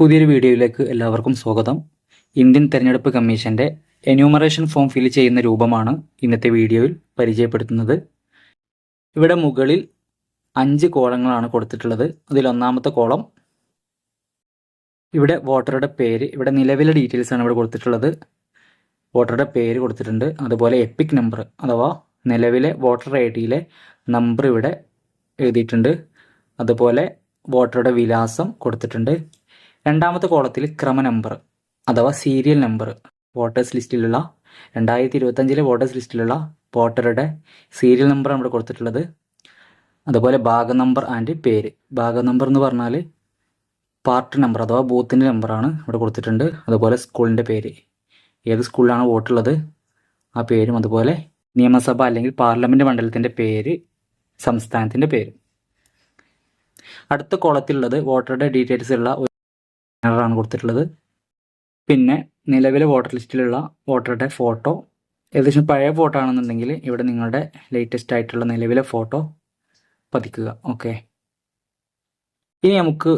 പുതിയൊരു വീഡിയോയിലേക്ക് എല്ലാവർക്കും സ്വാഗതം. ഇന്ത്യൻ തെരഞ്ഞെടുപ്പ് കമ്മീഷന്റെ എന്യൂമറേഷൻ ഫോം ഫിൽ ചെയ്യുന്ന രൂപമാണ് ഇന്നത്തെ വീഡിയോയിൽ പരിചയപ്പെടുത്തുന്നത്. ഇവിടെ മുകളിൽ അഞ്ച് കോളങ്ങളാണ് കൊടുത്തിട്ടുള്ളത്. അതിൽ ഒന്നാമത്തെ കോളം ഇവിടെ വോട്ടറുടെ പേര് ഇവിടെ നിലവിലെ ഡീറ്റെയിൽസ് ആണ് ഇവിടെ കൊടുത്തിട്ടുള്ളത്. വോട്ടറുടെ പേര് കൊടുത്തിട്ടുണ്ട്. അതുപോലെ എപ്പിക് നമ്പർ അഥവാ നിലവിലെ വോട്ടർ ഐ ഡിയിലെ നമ്പർ ഇവിടെ എഴുതിയിട്ടുണ്ട്. അതുപോലെ വോട്ടറുടെ വിലാസം കൊടുത്തിട്ടുണ്ട്. രണ്ടാമത്തെ കോളത്തിൽ ക്രമ നമ്പർ അഥവാ സീരിയൽ നമ്പർ വോട്ടേഴ്സ് ലിസ്റ്റിലുള്ള രണ്ടായിരത്തി ഇരുപത്തഞ്ചിലെ വോട്ടേഴ്സ് ലിസ്റ്റിലുള്ള വോട്ടറുടെ സീരിയൽ നമ്പർ ഇവിടെ കൊടുത്തിട്ടുള്ളത്. അതുപോലെ ഭാഗ നമ്പർ ആൻഡ് പേര്. ഭാഗ നമ്പർ എന്ന് പറഞ്ഞാൽ പാർട്ട് നമ്പർ അഥവാ ബൂത്തിന്റെ നമ്പറാണ് ഇവിടെ കൊടുത്തിട്ടുണ്ട്. അതുപോലെ സ്കൂളിന്റെ പേര്. ഏത് സ്കൂളിലാണ് വോട്ടുള്ളത് ആ പേരും അതുപോലെ നിയമസഭ അല്ലെങ്കിൽ പാർലമെന്റ് മണ്ഡലത്തിന്റെ പേര് സംസ്ഥാനത്തിന്റെ പേര്. അടുത്ത കോളത്തിലുള്ളത് വോട്ടറുടെ ഡീറ്റെയിൽസ് ഉള്ള ബാനറാണ് കൊടുത്തിട്ടുള്ളത്. പിന്നെ നിലവിലെ വോട്ടർ ലിസ്റ്റിലുള്ള വോട്ടറുടെ ഫോട്ടോ. ഏകദേശം പഴയ ഫോട്ടോ ആണെന്നുണ്ടെങ്കിൽ ഇവിടെ നിങ്ങളുടെ ലേറ്റസ്റ്റ് ആയിട്ടുള്ള നിലവിലെ ഫോട്ടോ പതിക്കുക. ഓക്കെ ഇനി നമുക്ക്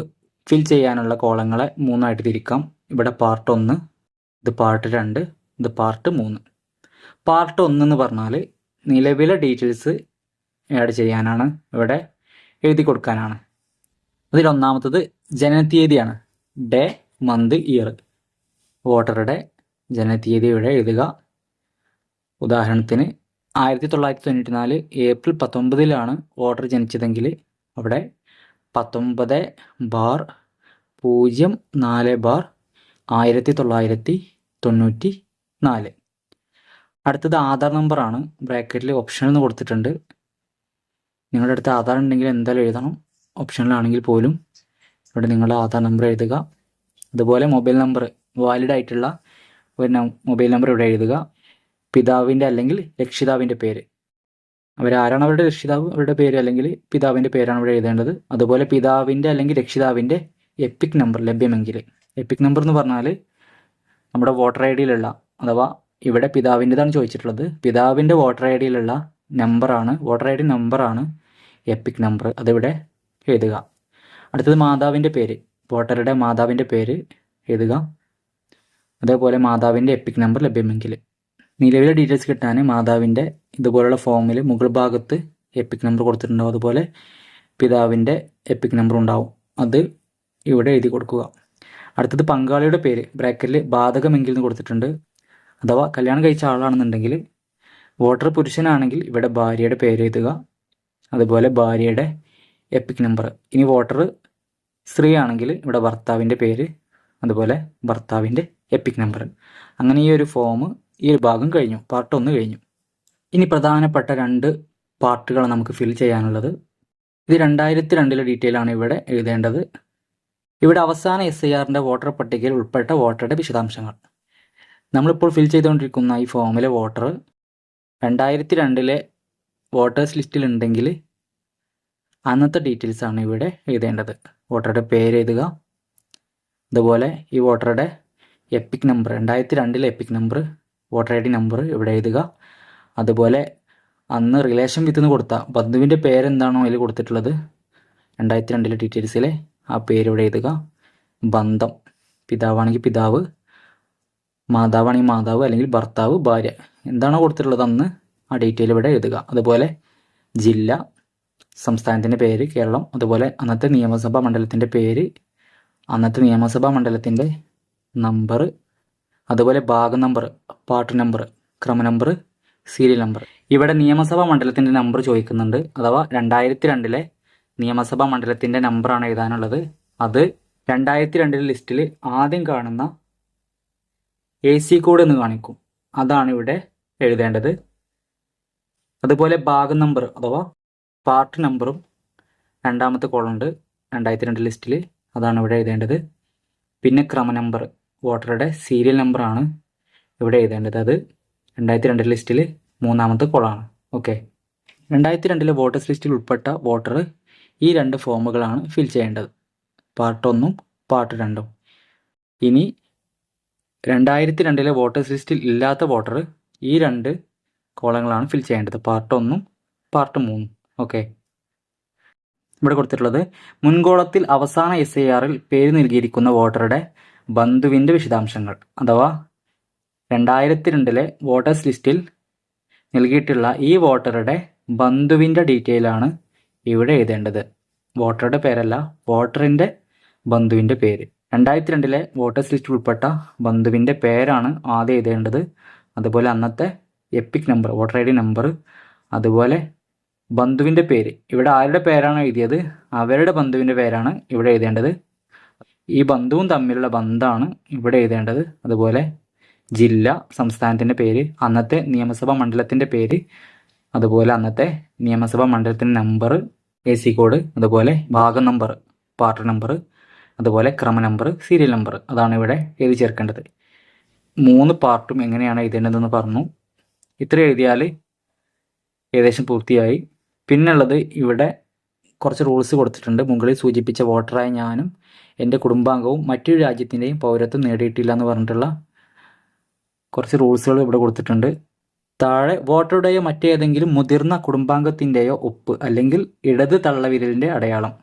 ഫിൽ ചെയ്യാനുള്ള കോളങ്ങളെ മൂന്നായിട്ട് തിരിക്കാം. ഇവിടെ പാർട്ട് ഒന്ന് ഇത് പാർട്ട് രണ്ട് ഇത് പാർട്ട് മൂന്ന്. പാർട്ട് ഒന്ന് എന്ന് പറഞ്ഞാൽ നിലവിലെ ഡീറ്റെയിൽസ് ആഡ് ചെയ്യാനാണ് ഇവിടെ എഴുതി കൊടുക്കാനാണ്. അതിൽ ഒന്നാമത്തത് ജനനത്തീയതിയാണ്. Day month year. വോട്ടറുടെ ജനനത്തീയതി ഇവിടെ എഴുതുക. ഉദാഹരണത്തിന് ആയിരത്തി തൊള്ളായിരത്തി തൊണ്ണൂറ്റി നാല് ഏപ്രിൽ പത്തൊമ്പതിലാണ് വോട്ടർ ജനിച്ചതെങ്കിൽ അവിടെ പത്തൊമ്പത് ബാർ പൂജ്യം നാല് ബാർ ആയിരത്തി തൊള്ളായിരത്തി തൊണ്ണൂറ്റി നാല് അടുത്തത് ആധാർ നമ്പറാണ്. ബ്രാക്കറ്റിൽ ഓപ്ഷനിൽ നിന്ന് കൊടുത്തിട്ടുണ്ട്. നിങ്ങളുടെ അടുത്ത് ആധാർ ഉണ്ടെങ്കിൽ എന്തായാലും എഴുതണം. ഓപ്ഷനിലാണെങ്കിൽ പോലും ഇവിടെ നിങ്ങളുടെ ആധാർ നമ്പർ എഴുതുക. അതുപോലെ മൊബൈൽ നമ്പർ വാലിഡ് ആയിട്ടുള്ള ഒരു മൊബൈൽ നമ്പർ ഇവിടെ എഴുതുക. പിതാവിന്റെ അല്ലെങ്കിൽ രക്ഷിതാവിന്റെ പേര്. അവരാരാണ് അവരുടെ രക്ഷിതാവ്? അവരുടെ പേര് അല്ലെങ്കിൽ പിതാവിന്റെ പേരാണ് ഇവിടെ എഴുതേണ്ടത്. അതുപോലെ പിതാവിന്റെ അല്ലെങ്കിൽ രക്ഷിതാവിന്റെ എപ്പിക് നമ്പർ ലഭ്യമെങ്കിൽ. എപ്പിക് നമ്പർ എന്ന് പറഞ്ഞാൽ നമ്മുടെ വോട്ടർ ഐ ഡിയിലുള്ള അഥവാ ഇവിടെ പിതാവിന്റെതാണ് ചോദിച്ചിട്ടുള്ളത്. പിതാവിന്റെ വോട്ടർ ഐ ഡിയിലുള്ള നമ്പറാണ് വോട്ടർ ഐ ഡി നമ്പറാണ് എപ്പിക് നമ്പർ അതിവിടെ എഴുതുക. അടുത്തത് മാതാവിന്റെ പേര്. വോട്ടറുടെ മാതാവിന്റെ പേര് എഴുതുക. അതേപോലെ മാതാവിന്റെ എപ്പിക് നമ്പർ ലഭ്യമെങ്കിൽ. നിലവിലെ ഡീറ്റെയിൽസ് കിട്ടാൻ മാതാവിന്റെ ഇതുപോലുള്ള ഫോമിൽ മുകൾ ഭാഗത്ത് എപ്പിക് നമ്പർ കൊടുത്തിട്ടുണ്ടാവും. അതുപോലെ പിതാവിന്റെ എപ്പിക് നമ്പർ ഉണ്ടാവും. അത് ഇവിടെ എഴുതി കൊടുക്കുക. അടുത്തത് പങ്കാളിയുടെ പേര്. ബ്രാക്കറ്റിൽ ബാധകമെങ്കിൽ എന്ന് കൊടുത്തിട്ടുണ്ട്. അഥവാ കല്യാണം കഴിച്ച ആളാണെന്നുണ്ടെങ്കിൽ വോട്ടർ പുരുഷനാണെങ്കിൽ ഇവിടെ ഭാര്യയുടെ പേര് എഴുതുക. അതുപോലെ ഭാര്യയുടെ എപ്പിക് നമ്പർ ഇനി വോട്ടർ സ്ത്രീ ആണെങ്കിൽ ഇവിടെ ഭർത്താവിന്റെ പേര് അതുപോലെ ഭർത്താവിന്റെ എപ്പിക് നമ്പർ അങ്ങനെ ഈ ഒരു ഫോം ഈ ഒരു ഭാഗം കഴിഞ്ഞു പാർട്ട് ഒന്ന് കഴിഞ്ഞു. ഇനി പ്രധാനപ്പെട്ട രണ്ട് പാർട്ടുകൾ നമുക്ക് ഫിൽ ചെയ്യാനുള്ളത്. ഇത് രണ്ടായിരത്തി രണ്ടിലെ ഡീറ്റെയിൽ ആണ് ഇവിടെ എഴുതേണ്ടത്. ഇവിടെ അവസാന എസ് ഐ ആറിന്റെ വോട്ടർ പട്ടികയിൽ ഉൾപ്പെട്ട വോട്ടറുടെ വിശദാംശങ്ങൾ. നമ്മളിപ്പോൾ ഫിൽ ചെയ്തുകൊണ്ടിരിക്കുന്ന ഈ ഫോമിലെ വോട്ടർ രണ്ടായിരത്തി രണ്ടിലെ വോട്ടേഴ്സ് ലിസ്റ്റിൽ ഉണ്ടെങ്കിൽ അന്നത്തെ ഡീറ്റെയിൽസ് ആണ് ഇവിടെ എഴുതേണ്ടത്. വോട്ടറുടെ പേര് എഴുതുക. അതുപോലെ ഈ വോട്ടറുടെ എപ്പിക് നമ്പർ രണ്ടായിരത്തി രണ്ടിലെ EPIC number voter I D number ഇവിടെ എഴുതുക. അതുപോലെ അന്ന് റിലേഷൻ വിത്ത് എന്ന് കൊടുത്ത ബന്ധുവിന്റെ പേരെന്താണോ അതിൽ കൊടുത്തിട്ടുള്ളത്? രണ്ടായിരത്തി രണ്ടിലെ ഡീറ്റെയിൽസിലെ ആ പേര് ഇവിടെ എഴുതുക. ബന്ധം പിതാവാണെങ്കിൽ പിതാവ് മാതാവാണെങ്കിൽ മാതാവ് അല്ലെങ്കിൽ ഭർത്താവ് ഭാര്യ. എന്താണോ കൊടുത്തിട്ടുള്ളത് അന്ന് ആ ഡീറ്റെയിൽ ഇവിടെ എഴുതുക. അതുപോലെ ജില്ല സംസ്ഥാനത്തിന്റെ പേര് കേരളം അതുപോലെ അന്നത്തെ നിയമസഭാ മണ്ഡലത്തിന്റെ പേര് അന്നത്തെ നിയമസഭാ മണ്ഡലത്തിന്റെ നമ്പർ അതുപോലെ ഭാഗ നമ്പർ പാർട്ട് നമ്പർ ക്രമ നമ്പർ സീരിയൽ നമ്പർ ഇവിടെ നിയമസഭാ മണ്ഡലത്തിന്റെ നമ്പർ ചോദിക്കുന്നുണ്ട്. അഥവാ രണ്ടായിരത്തി രണ്ടിലെ നിയമസഭാ മണ്ഡലത്തിന്റെ നമ്പറാണ് എഴുതാനുള്ളത്. അത് രണ്ടായിരത്തി രണ്ടിലെ ലിസ്റ്റിൽ ആദ്യം കാണുന്ന എ സി കോഡ് എന്ന് കാണിക്കും. അതാണ് ഇവിടെ എഴുതേണ്ടത്. അതുപോലെ ഭാഗം നമ്പർ അഥവാ പാർട്ട് നമ്പറും രണ്ടാമത്തെ കോളുണ്ട് രണ്ടായിരത്തി രണ്ട് ലിസ്റ്റിൽ അതാണ് ഇവിടെ എഴുതേണ്ടത്. പിന്നെ ക്രമ നമ്പർ വോട്ടറുടെ സീരിയൽ നമ്പറാണ് ഇവിടെ എഴുതേണ്ടത്. അത് രണ്ടായിരത്തി രണ്ട് ലിസ്റ്റിൽ മൂന്നാമത്തെ കോളാണ് ഓക്കെ രണ്ടായിരത്തി രണ്ടിലെ വോട്ടേഴ്സ് ലിസ്റ്റിൽ ഉൾപ്പെട്ട വോട്ടർ ഈ രണ്ട് ഫോമുകളാണ് ഫിൽ ചെയ്യേണ്ടത്. പാർട്ട് ഒന്നും പാർട്ട് രണ്ടും. ഇനി രണ്ടായിരത്തി രണ്ടിലെ വോട്ടേഴ്സ് ലിസ്റ്റിൽ ഇല്ലാത്ത വോട്ടർ ഈ രണ്ട് കോളങ്ങളാണ് ഫിൽ ചെയ്യേണ്ടത്. പാർട്ട് ഒന്നും പാർട്ട് മൂന്നും. ഓക്കെ. ഇവിടെ കൊടുത്തിട്ടുള്ളത് മുൻകോളത്തിൽ അവസാന എസ് ഐ ആറിൽ പേര് നൽകിയിരിക്കുന്ന വോട്ടറുടെ ബന്ധുവിന്റെ വിശദാംശങ്ങൾ അഥവാ രണ്ടായിരത്തി രണ്ടിലെ വോട്ടേഴ്സ് ലിസ്റ്റിൽ നൽകിയിട്ടുള്ള ഈ വോട്ടറുടെ ബന്ധുവിന്റെ ഡീറ്റെയിൽ ആണ് ഇവിടെ എഴുതേണ്ടത്. വോട്ടറുടെ പേരല്ല വോട്ടറിന്റെ ബന്ധുവിന്റെ പേര്. രണ്ടായിരത്തി രണ്ടിലെ വോട്ടേഴ്സ് ലിസ്റ്റ് ഉൾപ്പെട്ട ബന്ധുവിന്റെ പേരാണ് ആദ്യം എഴുതേണ്ടത്. അതുപോലെ അന്നത്തെ EPIC number voter I D number അതുപോലെ ബന്ധുവിന്റെ പേര്. ഇവിടെ ആരുടെ പേരാണ് എഴുതിയത്? അവരുടെ ബന്ധുവിന്റെ പേരാണ് ഇവിടെ എഴുതേണ്ടത്. ഈ ബന്ധുവും തമ്മിലുള്ള ബന്ധമാണ് ഇവിടെ എഴുതേണ്ടത്. അതുപോലെ ജില്ല സംസ്ഥാനത്തിന്റെ പേര് അന്നത്തെ നിയമസഭാ മണ്ഡലത്തിന്റെ പേര് അതുപോലെ അന്നത്തെ നിയമസഭാ മണ്ഡലത്തിന്റെ നമ്പർ എ സി കോഡ് അതുപോലെ ഭാഗം നമ്പർ പാർട്ട് നമ്പർ അതുപോലെ ക്രമ നമ്പർ സീരിയൽ നമ്പർ അതാണ് ഇവിടെ എഴുതി ചേർക്കേണ്ടത്. മൂന്ന് പാർട്ടും എങ്ങനെയാണ് എഴുതേണ്ടതെന്ന് പറഞ്ഞു. ഇത്ര എഴുതിയാൽ ഏകദേശം പൂർത്തിയായി. പിന്നുള്ളത് ഇവിടെ കുറച്ച് റൂൾസ് കൊടുത്തിട്ടുണ്ട്. മുകളിൽ സൂചിപ്പിച്ച വോട്ടറായ ഞാനും എന്റെ കുടുംബാംഗവും മറ്റൊരു രാജ്യത്തിന്റെയും പൗരത്വം നേടിയിട്ടില്ല എന്ന് പറഞ്ഞിട്ടുള്ള കുറച്ച് റൂൾസുകൾ ഇവിടെ കൊടുത്തിട്ടുണ്ട്. താഴെ വോട്ടറുടെയോ മറ്റേതെങ്കിലും മുതിർന്ന കുടുംബാംഗത്തിന്റെയോ ഒപ്പ് അല്ലെങ്കിൽ ഇടത് തള്ളവിരലിന്റെ അടയാളം.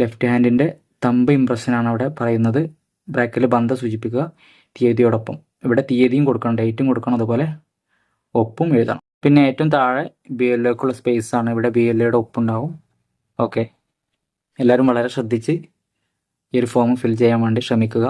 ലെഫ്റ്റ് ഹാൻഡിന്റെ തമ്പ് ഇംപ്രഷനാണ് അവിടെ പറയുന്നത്. ബ്രാക്കിൽ ബന്ധം സൂചിപ്പിക്കുക. തീയതിയോടൊപ്പം. ഇവിടെ തീയതിയും കൊടുക്കണം ഡേറ്റും കൊടുക്കണം അതുപോലെ ഒപ്പും എഴുതണം. പിന്നെ ഏറ്റവും താഴെ ബി എൽ എക്കുള്ള സ്പേസ് ആണ്. ഇവിടെ ബി എൽ എയുടെ ഒപ്പുണ്ടാവും. ഓക്കെ എല്ലാവരും വളരെ ശ്രദ്ധിച്ച് ഈ ഒരു ഫോം ഫിൽ ചെയ്യാൻ വേണ്ടി ശ്രമിക്കുക.